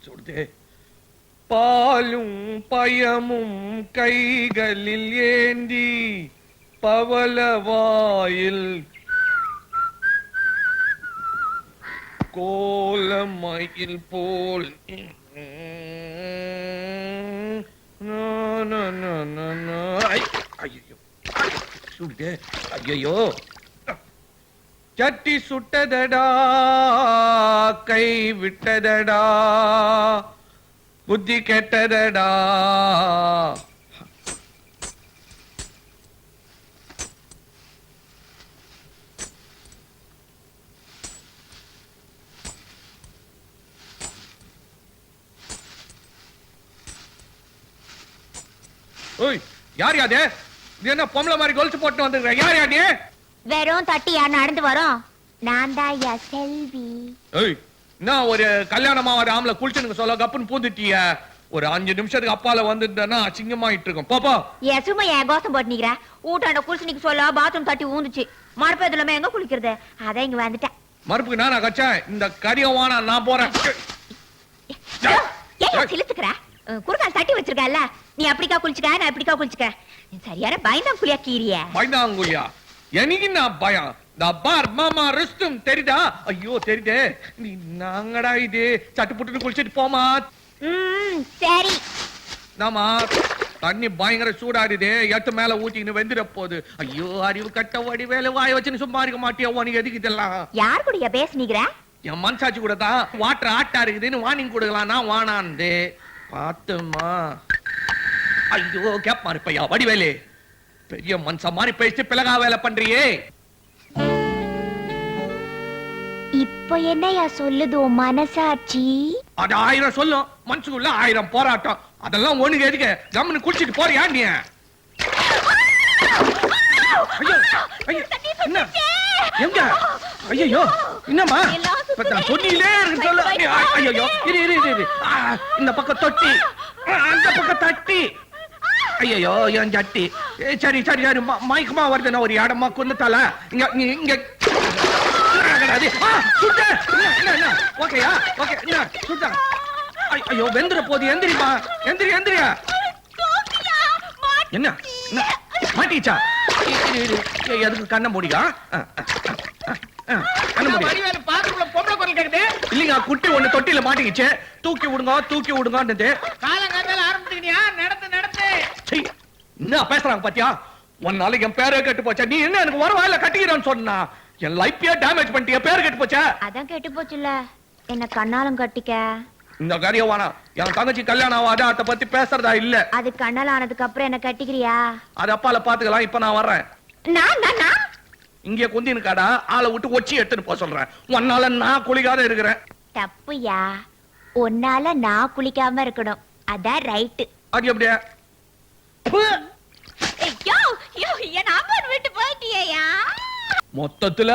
சொல்லுதே பாலும் பயமும் கைகளில் ஏந்தி பவலவாயில் கோலமயில் போல். ஐயோ ஐயோ சட்டி சுட்டதடா கை விட்டதடா புத்தி கெட்டதடா. ஓய் யார் யாரு இது என்ன பொம்பளை மாதிரி கொலிச்சு போட்டு வந்துருக்க யார் யாரு வெறும் தட்டியா நடந்து வரோம்? நான் தான் ஐயா செல்வி. என்ன ஒரு கல்யாணமா ஒரு ஆம்பளை குளிச்சுனுங்க சொல்ல கப்புன்னு பூந்துட்டிய? ஒரு அஞ்சு நிமிஷத்துக்கு அப்பால வந்துட்டேன்னா அசிங்கமாயிட்டு இருக்கும் பாப்பா என் சும்மா என் கோசம் போட்டு நிக்கிற ஊட்டாண்ட குளிச்சுனிக்கு சொல்ல பாத்ரூம் தட்டி ஊந்துச்சு. மறுப்பது இல்லாம எங்க குளிக்கிறது? அதான் இங்க வந்துட்டேன். மறுப்புக்கு நான் கச்சேன் இந்த கரியவானா நான் போறேன். ஏன் சிலுத்துக்கிற குறுக்கால் தட்டி வச்சிருக்கல நீ அப்படிக்கா குளிச்சுக்க நான் இப்படிக்கா குளிச்சுக்க? நீ சரியான பயந்தான் குளியா கீரிய? பயந்தாங்குய்யா எனக்கு நான் பயம்? இந்த பார் மாமா ரெஸ்டும் தெரியுதா? ஐயோ தெரியுதே. நீ நாங்கடா இது? சட்டு புட்டுன்னு குளிச்சிட்டு போமா. ம் சரி. நாமா தண்ணி பயங்கர சூடாடுது எட்டு மேல ஊத்திக்கின்னு வெந்துட போகுது. ஐயோ அறிவு கட்ட வடி வேலை வாய வச்சுன்னு சும்மா இருக்க மாட்டியா? உனக்கு எதுக்கு இதெல்லாம்? யார் கூடயா பேசுனீங்கிற என் மனசாட்சி கூட தான். வாட்டர் ஆட்டா இருக்குதுன்னு வார்னிங் கொடுக்கலாம். நான் வானாந்து பாத்துமா ஐயோ கேப்பா இருப்பையா வடிவேலு. பெரிய மனுஷ மாதிரி பேசிட்டு பிளகா வேலை பண்றியே. இப்ப என்னையா சொல்லுது உன் மனசாட்சி? அது ஆயிரம் சொல்லும். மனசுக்குள்ள ஆயிரம் போராட்டம். அதெல்லாம் ஒண்ணுக்கு எதுக்கு? கம்முன்னு குடிச்சிட்டு போறியா நீ? என்ன? எங்க? ஐயோ என்னம்மா? இருக்கு சொல்ல. ஐயோ இரு இரு இரு, இந்த பக்கம் தொட்டி. அந்த பக்கம் தட்டி. ஐயோ என் சட்டி ஏ, சரி சரி சரி. மயக்கமா வருதுன்னா ஒரு இடமா கொண்டுட்டால இங்க இங்க? ஓகேயா ஓகே ஐயோ வெந்துற போது எந்திரிமா எந்திரி எந்திரியா என்ன? மாட்டிச்சா. எதுக்கு கண்ணை மூடிக்கா? ஆ, ஆ, ஆ, ஆ, கண்ணை மூடி. வடிவேலு பாத்ரூம்ல பொம்பளை குரல் கேக்குது. இல்லைங்க குட்டி ஒண்ணு தொட்டில மாட்டிக்கிச்சு. தூக்கி விடுங்க தூக்கி விடுங்கன்னு என்ன பேசுறாங்க பாத்தியா? நாளைக்கு என் பேரே கெட்டு போச்சா? நீ என்ன எனக்கு வர வாயில கட்டிக்கிறேன்னு சொன்னா? என் லைஃபே டேமேஜ் பண்ணிட்டிய? பேர் கெட்டு போச்சா? அதான் கெட்டு போச்சுல என்ன கண்ணாலும் கட்டிக்க. இந்த காரியம் வேணாம் என் தங்கச்சி கல்யாணம் ஆகாது அதை பத்தி பேசுறதா இல்ல. அது கண்ணால் ஆனதுக்கு அப்புறம் என்ன கட்டிக்கிறியா? அது அப்பால பாத்துக்கலாம். இப்ப நான் வர்றேன். நான் நான் இங்க குந்தினுக்காடா ஆளை விட்டு ஒச்சி எடுத்துன்னு போக சொல்றேன். உன்னால நான் குளிக்காத இருக்கிறேன். தப்புயா உன்னால நான் குளிக்காம இருக்கணும். அதான் ரைட்டு அது எப்படியா? மொத்தத்துல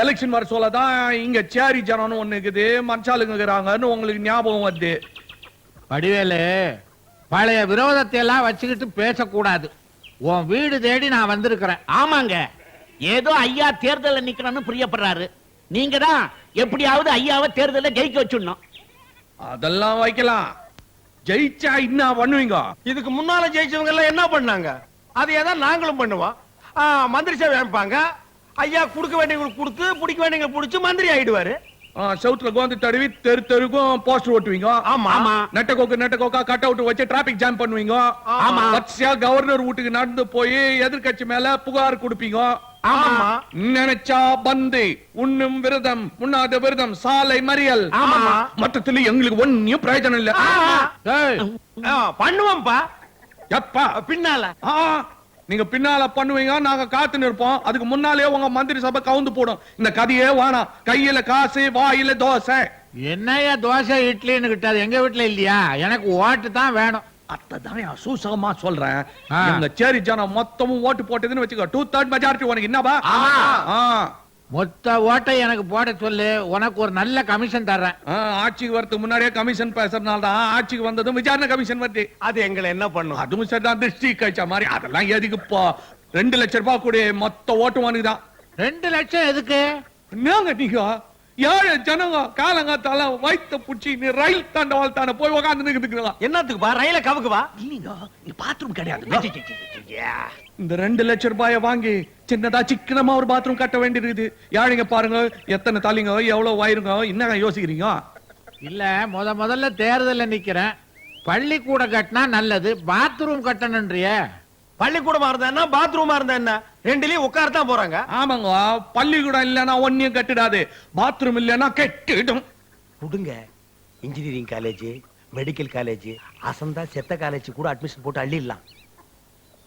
எலெக்ஷன் வர சொல்லதான் இங்க சேரி ஜனம்னு ஒண்ணு இருக்குது. மனுஷாளுங்க இருக்கிறாங்கன்னு உங்களுக்கு ஞாபகம் வருது. வடிவேலு பழைய விரோதத்தை எல்லாம் வச்சுக்கிட்டு பேசக்கூடாது. உன் வீடு தேடி நான் வந்திருக்கிறேன். ஆமாங்க. ஏதோ ஐயா தேர்தல்ல நிக்கணும்னு பிரியப்படுறாரு. நீங்க தான் எப்படியாவது ஐயாவை தேர்தல்ல ஜெயிக்க வச்சுடணும். அதெல்லாம் வைக்கலாம். ஜெயிச்சா என்ன பண்ணுவீங்க? இதுக்கு முன்னால ஜெயிச்சவங்க எல்லாம் என்ன பண்ணாங்க? அதையே தான் நாங்களும் பண்ணுவோம். மந்திரி சேவை அமைப்பாங்க ஐயா கொடுக்க வேண்டியவங்களுக்கு கொடுத்து பிடிக்க வேண்டியவங்களுக்கு பிடிச்சு மந்திரி ஆயிடுவாரு. செவுத்துல கோந்து தடவி தெரு தெருக்கும் போஸ்டர் ஓட்டுவீங்க. ஆமா. ஆமா நெட்ட கோக்கு நெட்ட கோக்கா கட் அவுட் வச்சு டிராபிக் ஜாம் பண்ணுவீங்க. ஆமா. கவர்னர் வீட்டுக்கு நடந்து போய் எதிர்க்கட்சி மேல புகார் கொடுப்பீங்க. ஆமா. நினைச்சா பந்து உண்ணும் விரதம் உண்ணாத விரதம் சாலை மறியல். ஆமா. மொத்தத்துல எங்களுக்கு ஒன்னும் பிரயோஜனம் இல்ல. பண்ணுவோம்ப்பா. எப்பா? பின்னால. நீங்க பின்னால பண்ணுவீங்க நாங்க காத்து நிற்போம் அதுக்கு முன்னாலே உங்க மந்திரி சபை கவுந்து போடும். இந்த கதையே வேணாம் கையில காசு வாயில தோசை. என்னய்யா தோசை இட்லின்னு கிட்டாது. எங்க வீட்டுல இல்லையா? எனக்கு ஓட்டு தான் வேணும். அதான் சூசகமா சொல்றேன். எங்க சேரி ஜனம் மொத்தமும் ஓட்டு போட்டதுன்னு வச்சுக்கோ. டூ தேர்ட் மெஜாரிட்டி உனக்கு என்னப்பா. மொத்த ஓட்டை எனக்கு போட சொல்லு. உனக்கு ஒரு நல்ல கமிஷன் தர்றேன். ஆட்சிக்கு வரதுக்கு முன்னாடியே கமிஷன் பேசுறதுனால தான் ஆட்சிக்கு வந்ததும் விசாரணை கமிஷன் வருது. அது எங்களை என்ன பண்ணும்? அதுவும் சரிதான். திருஷ்டி கழிச்ச மாதிரி அதெல்லாம் எதுக்கு இப்போ ரெண்டு லட்சம் ரூபாய் கூட மொத்த ஓட்டு உனக்கு தான் ரெண்டு லட்சம் எதுக்கு? என்னங்க நீங்க? ஏழை ஜனங்க காலங்காத்தால வயித்த புடிச்சு நீ ரயில் தாண்டவாள் தானே போய் உக்காந்து என்னத்துக்கு பா ரயில கவுக்கு வா இல்லீங்க இங்க பாத்ரூம் கிடையாது. இந்த ரெண்டு லட்சம் ரூபாய வாங்கி சின்னதா சிக்கனமா ஒரு பாத்ரூம் கட்ட வேண்டியிருக்குது. யாழிங்க பாருங்க எத்தனை தலைங்க எவ்வளவு வயிறுங்க என்னங்க யோசிக்கிறீங்க? இல்ல முத முதல்ல தேர்தல்ல நிக்கிறேன். பள்ளிக்கூடம் கட்டினா நல்லது பாத்ரூம் கட்டணுன்றிய பள்ளிக்கூடமா இருந்தா என்ன? பாத்ரூமா இருந்தா என்ன? ரெண்டுலயும் உட்காரத்தான் போறாங்க. ஆமாங்க பள்ளிக்கூடம் இல்லைன்னா ஒன்னியும் கட்டிடாது. பாத்ரூம் இல்லைன்னா கெட்டிடும். கொடுங்க. இன்ஜினியரிங் காலேஜ் மெடிக்கல் காலேஜ் அசந்தா செத்த காலேஜ் கூட அட்மிஷன் போட்டு அள்ளிடலாம்.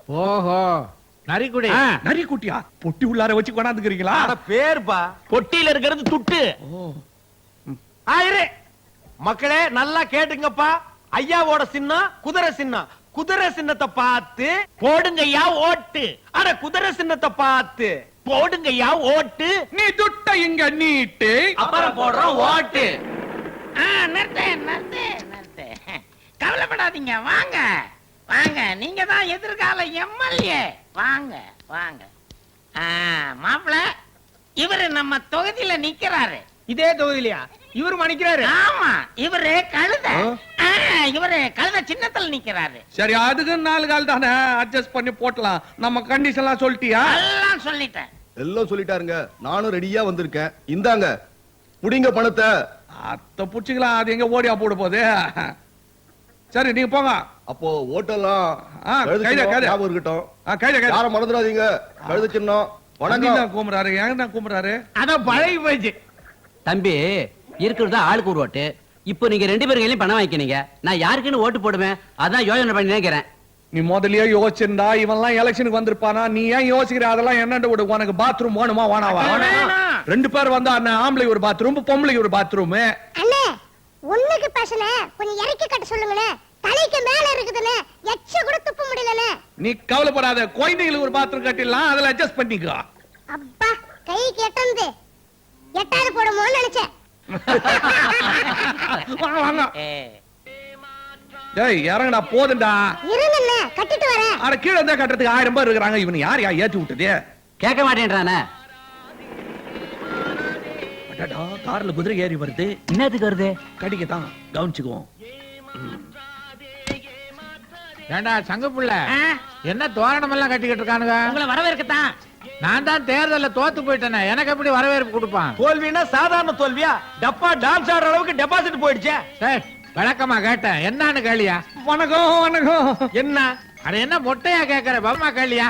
ஓஹோ. நரிக்குடி. ஆ, நரி குட்டியா பொட்டி உள்ளார வச்சு கொண்டாந்துக்கிறீங்களா? அட பேர்பா பொட்டியில இருக்கிறது துட்டு. ஆயிரு. மக்களே நல்லா கேட்டுங்கப்பா. ஐயாவோட சின்னம் குதிரை சின்னம். குதிரை சின்னத்தை பார்த்து போடுங்கய்யா ஓட்டு. அட குதிரை சின்னத்தை பார்த்து போடுங்கய்யா ஓட்டு. நீ துட்ட இங்க நீட்டு. அப்புறம் போடுறோம் ஓட்டு. நிறுத்து, நிறுத்து, நிறுத்து. கவலைப்படாதீங்க வாங்க. வாங்க நீங்க தான் எதிர்கால எம்எல்ஏ. வாங்க வாங்க. ஆ, மாப்பிள இவரு நம்ம தொகுதியில நிக்கிறாரு. இதே தொகுதியிலயா? இவரு மணிக்கிறாரு. ஆமா இவரு கழுத. ஆ, இவரு கழுத சின்னத்துல நிக்கிறாரு. சரி அதுக்கு நாலு கால் தானே? அட்ஜஸ்ட் பண்ணி போட்டலாம். நம்ம கண்டிஷன் எல்லாம் சொல்லிட்டியா? எல்லாம் சொல்லிட்டேன். எல்லாம் சொல்லிட்டாருங்க. நானும் ரெடியா வந்திருக்கேன். இந்தாங்க. புடிங்க பணத்தை. அத்த புடிச்சுக்கலாம். அது எங்க ஓடியா போட போகுது? சரி நீங்க போங்க. அப்போ ஓட்டெல்லாம் சின்னம் கையில. ஞாபகம் இருக்கட்டும். ஆ, கையில கையில யாரும் மறந்துடாதீங்க. கழுத சின்னம். வணக்கம். தான் கூப்பிடுறாரு. ஏன் தான் கூப்பிடுறாரு? அதான் பழகி போச்சு. தம்பி இருக்கிறது ஆளுக்கு ஒரு ஓட்டு. இப்போ நீங்க ரெண்டு பேரும் கையிலயும் பணம் வாங்கிக்கிறீங்க. நான் யாருக்குன்னு ஓட்டு போடுவேன்? அதான் யோசனை பண்ணி நினைக்கிறேன் நீ முதல்லயே யோசிச்சிருந்தா இவன்லாம் எலெக்ஷனுக்கு வந்திருப்பானா? நீ ஏன் யோசிக்கிற? அதெல்லாம் என்னண்டு விடு. உனக்கு பாத்ரூம் வேணுமா வேணாவா. ரெண்டு பேர் வந்தா அண்ணன் ஆம்பளை ஒரு பாத்ரூம் பொம்பளை ஒரு பாத்ரூம் அண்ணே ஒண்ணுக்கு பேசல. கொஞ்சம் இறக்கி கட்ட சொல்லுங்களே. தலைக்கு மேல இருக்குதுன்னு எச்ச கூட துப்ப முடியலண்ணே. நீ கவலைப்படாத. குழந்தைகளுக்கு ஒரு பாத்ரூம் கட்டிடலாம். அதுல அட்ஜஸ்ட் பண்ணிக்கோ. அப்பா போடுமோன்னு நினைச்சேன் வாங்க வாங்க. டேய் இறங்கடா போதும்டா. இருங்கண்ணே கட்டிட்டு வரேன். அட கீழே இருந்தா கட்டுறதுக்கு ஆயிரம் பேர் இருக்கிறாங்க. இவன் யார் யா ஏத்தி விட்டதே? கேட்க மாட்டேன்றானே. அடடா கார்ல குதிரை ஏறி வருது. என்னத்துக்கு வருது? கடிக்க தான் கவனிச்சுக்குவோம் ஏண்டா சங்க புள்ள? என்ன தோரணம் எல்லாம் கட்டிக்கிட்டு இருக்கானுங்க? உங்களை வரவேற்கத்தான். நான் தான் தேர்தல்ல தோத்து போயிட்டேனே எனக்கு எப்படி வரவேற்பு கொடுப்பான்? தோல்வினா சாதாரண தோல்வியா? டப்பா டான்ஸ் ஆடுற அளவுக்கு டெபாசிட் போயிடுச்சே. சரி விளக்கமா கேட்டேன் என்னன்னு கேளியா? வணக்கம் வணக்கம். என்ன? அட என்ன மொட்டையா கேக்குற பவமா கேளியா?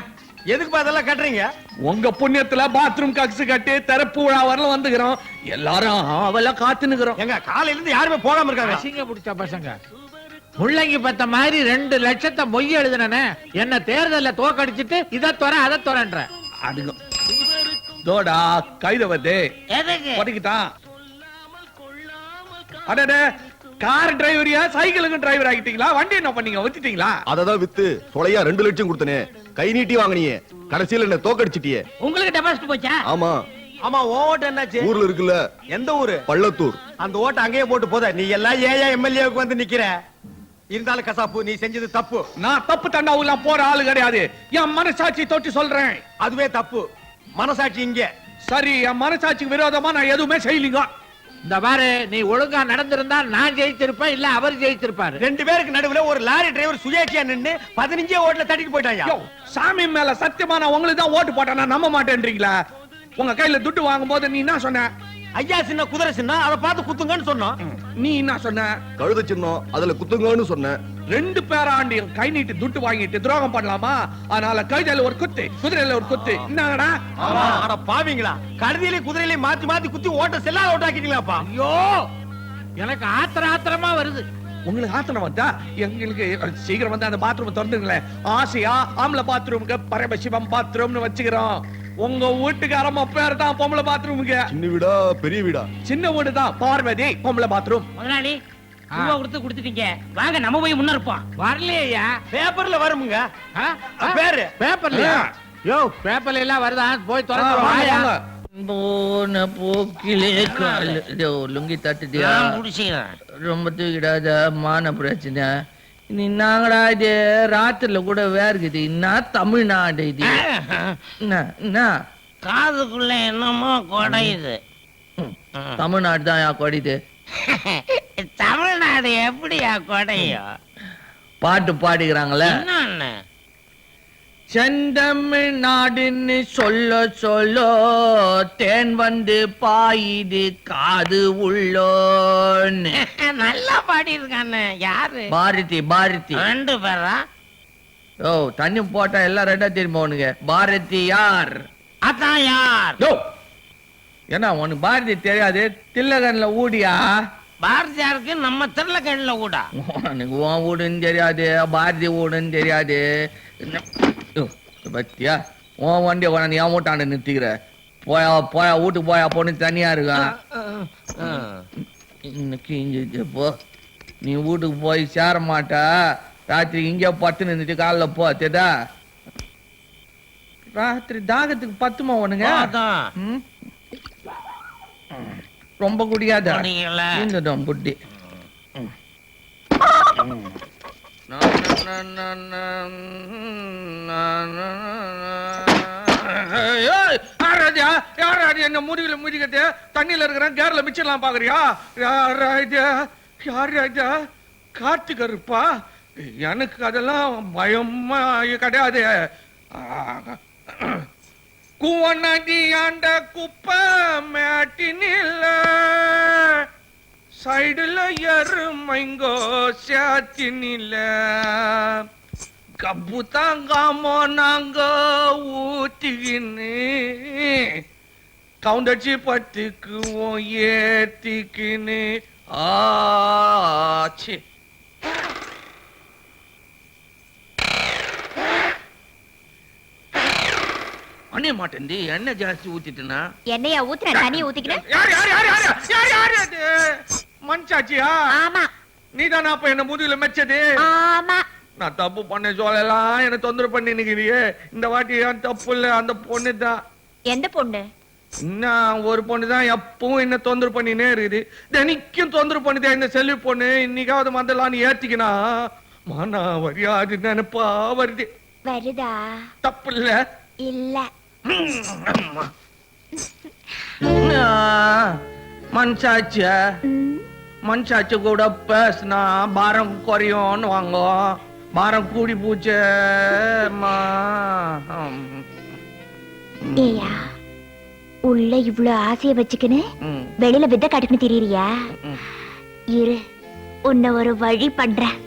எதுக்கு அதெல்லாம் கட்டுறீங்க? உங்க புண்ணியத்துல பாத்ரூம் கக்ஸ் கட்டி திறப்பு விழா வரல வந்துக்கிறோம். எல்லாரும் அவெல்லாம் காத்து நிக்கிறோம் எங்க காலையில இருந்து யாருமே போகாம இருக்காங்க. அசிங்க பிடிச்ச பசங்க. முள்ளங்கி பத்த மாதிரி ரெண்டு லட்சத்தை மொய் எழுதுனே என்ன தேர்தல்ல தோக்கடிச்சிட்டு இதை துற அதை துறன்ற. அதுங்க தோடா கைத படிக்கிட்டான் அடடே கார் டிரைவரியா சைக்கிளுக்கு டிரைவர் ஆகிட்டீங்களா? வண்டி என்ன பண்ணீங்க? வச்சுட்டீங்களா அததான் வித்து தொலையா ரெண்டு லட்சம் கொடுத்தனே. கை நீட்டி வாங்கினியே. கடைசியில என்ன தோக்கடிச்சிட்டியே. உங்களுக்கு டெபாசிட் போச்சா? ஆமா. ஆமா ஓட்டு என்னாச்சு? ஊர்ல இருக்குல்ல. எந்த ஊரு? பள்ளத்தூர். அந்த ஓட்டு அங்கேயே போட்டு போத. நீ எல்லாம் ஏன் எம்எல்ஏவுக்கு வந்து நிக்கிற? இருந்தாலும் கசாப்பு நீ செஞ்சது தப்பு. நான் தப்பு தண்டாவுலாம் போற ஆளு கிடையாது. என் மனசாட்சி தொட்டு சொல்றேன். அதுவே தப்பு. மனசாட்சி இங்க. சரி என் மனசாட்சிக்கு விரோதமா நான் எதுவுமே செய்யலீங்க. இந்த பாரு நீ ஒழுங்கா நடந்திருந்தா நான் ஜெயிச்சிருப்பேன் இல்ல அவர் ஜெயிச்சிருப்பாரு. ரெண்டு பேருக்கு நடுவுல ஒரு லாரி டிரைவர் சுயேட்சியா நின்னு பதினஞ்சே ஓட்டுல தட்டிட்டு போயிட்டாங்க சாமி மேல சத்தியமா நான் உங்களுக்கு தான் ஓட்டு போட்டேன் நான் நம்ப மாட்டேன்றீங்களா? உங்க கையில துட்டு வாங்கும் போது நீ என்ன சொன்ன? ஐயா சின்ன குதிரை சின்ன அதை பார்த்து குத்துங்கன்னு சொன்னோம். நீ என்ன சொன்ன? கழுத சின்னம் அதுல குத்துங்கன்னு சொன்னேன் ரெண்டு பேராண்டி கை நீட்டி துட்டு வாங்கிட்டு துரோகம் பண்ணலாமா? அதனால கைதையில ஒரு குத்து குதிரையில ஒரு குத்து. என்னடா ஆமா. அட பாவீங்களா? கழுதியிலையும் குதிரையிலையும் மாத்தி மாத்தி குத்தி ஓட்ட செல்லாத ஓட்டாக்கிட்டீங்களாப்பா ஐயோ! எனக்கு ஆத்திர ஆத்திரமா வருது. உங்களுக்கு ஆத்தனம் வந்தா எங்களுக்கு சீக்கிரம் வந்து அந்த பாத்ரூம் திறந்துங்களேன் ஆசையா ஆம்பளை பாத்ரூமுக்கு பரமசிவம் பாத்ரூம்னு வச்சுக்கிறோம். உங்க வீட்டுக்காரம்மா பேர் தான் பொம்பளை பாத்ரூமுக்கு சின்ன வீடா பெரிய வீடா? சின்ன வீடு தான் பார்வதி பொம்பளை பாத்ரூம் முதலாளி ரூபா கொடுத்து கொடுத்துட்டீங்க. வாங்க நம்ம போய் முன்ன இருப்போம். வரலையா? பேப்பர்ல வருமுங்க? பேரு. பேப்பர்லயா? யோ பேப்பர்ல எல்லாம் வருதா? போய் திறந்து வாயா. போன போக்கிலே கால். லுங்கி தட்டுட்டியா? ரொம்ப தூக்கிடாத மான பிரச்சனை. நீ நாங்கடா இது ராத்திரில கூட வேர்க்குது என்ன தமிழ்நாடு இது? காதுக்குள்ள என்னமோ குடையுது. தமிழ்நாடு தான் யா கொடிது தமிழ்நாடு எப்படியா குடையும் பாட்டு பாடிக்கிறாங்களே. என்னன்னு செந்தமிழ்நாடுன்னு சொல்ல சொல்ல தேன் வந்து பாயுது காது உள்ளோன்னு. நல்லா பாடியிருக்கானே யாரு? பாரதி பாரதி. ரெண்டு பேரா? ஓ தண்ணி போட்டா எல்லாம் ரெண்டா திரும்ப உனக்கு? பாரதி யார்? அதான் யார்? யோ! என்ன உனக்கு பாரதி தெரியாது. தில்லகன்ல ஊடியா? பாரதியாருக்கு நம்ம திருளக்கண்ணில் கூட உனக்கு உன் வீடுன்னு தெரியாது பாரதி வீடுன்னு தெரியாது. பத்தியா? உன் வண்டியை கொண்டாந்து என் வீட்டாண்ட நிறுத்திக்கிற. போயா போயா வீட்டுக்கு போயா பொண்ணு தனியா இருக்கான் இன்னைக்கு இங்க போ. நீ வீட்டுக்கு போய் சேர மாட்டா. ராத்திரி இங்கே பத்து நின்றுட்டு காலைல போ தெரியுதா? ராத்திரி தாகத்துக்கு பத்துமா உனங்க? ரொம்ப குடியாத குடிக்கல. இருந்துட்டோம் புட்டி என்ன முடிவுல முடிக்கிறது தண்ணியில இருக்கிறேன் கேர்ல மிச்சலாம் பாக்குறியா? யார் ராஜா? யார் ராஜா? காத்து கருப்பா எனக்கு அதெல்லாம் பயமா கிடையாது. குவநதி ஆண்ட குப்பை மேட்டினில்ல. சைடுல எருமைங்கோ சாத்தினில்ல கப்பு தாங்காமோ நாங்க ஊத்திக்கின்னு கவுண்டச்சி பத்துக்குவோம் ஏத்திக்கின்னு ஆச்சு அணிய மாட்டேன்டி எண்ணெய் ஜாஸ்தி ஊத்திட்டுனா என்னையா ஊத்துன தண்ணிய ஊத்திக்கினேன் யார் யார் யார் யார் யார் யார் மஞ்சாச்சியா ஆமா. நீதானா அப்ப என்ன முதுகுல மெச்சது? ஆமா. நான் தப்பு பண்ண சொல்லலாம் என்ன தொந்தரவு பண்ணி நிக்கிறியே இந்த வாட்டி தப்பு இல்ல? அந்த பொண்ணு தான் எந்த பொண்ணு? இன்னும் ஒரு பொண்ணு தான் எப்பவும் என்ன தொந்தரவு பண்ணினே இருக்குது. தினைக்கும் தொந்தரவு பண்ணுதே இந்த செல்வி பொண்ணு. இன்னைக்காவது மந்தலான்னு ஏத்திக்கினா மானா வரியாது நினைப்பா வருது. வருதா? தப்பு இல்ல. இல்ல. மனசாட்சிய மனசாட்சி கூட பேசினா பாரம் குறையும்னு வாங்க. பாரம் கூடி பூச்சேம்மா ஏயா உள்ள இவ்ளோ ஆசைய வச்சுக்கின்னு ம். வெளியில வித்த காட்டுக்குன்னு தெரியறியா. இரு உன்னை ஒரு வழி பண்றேன்.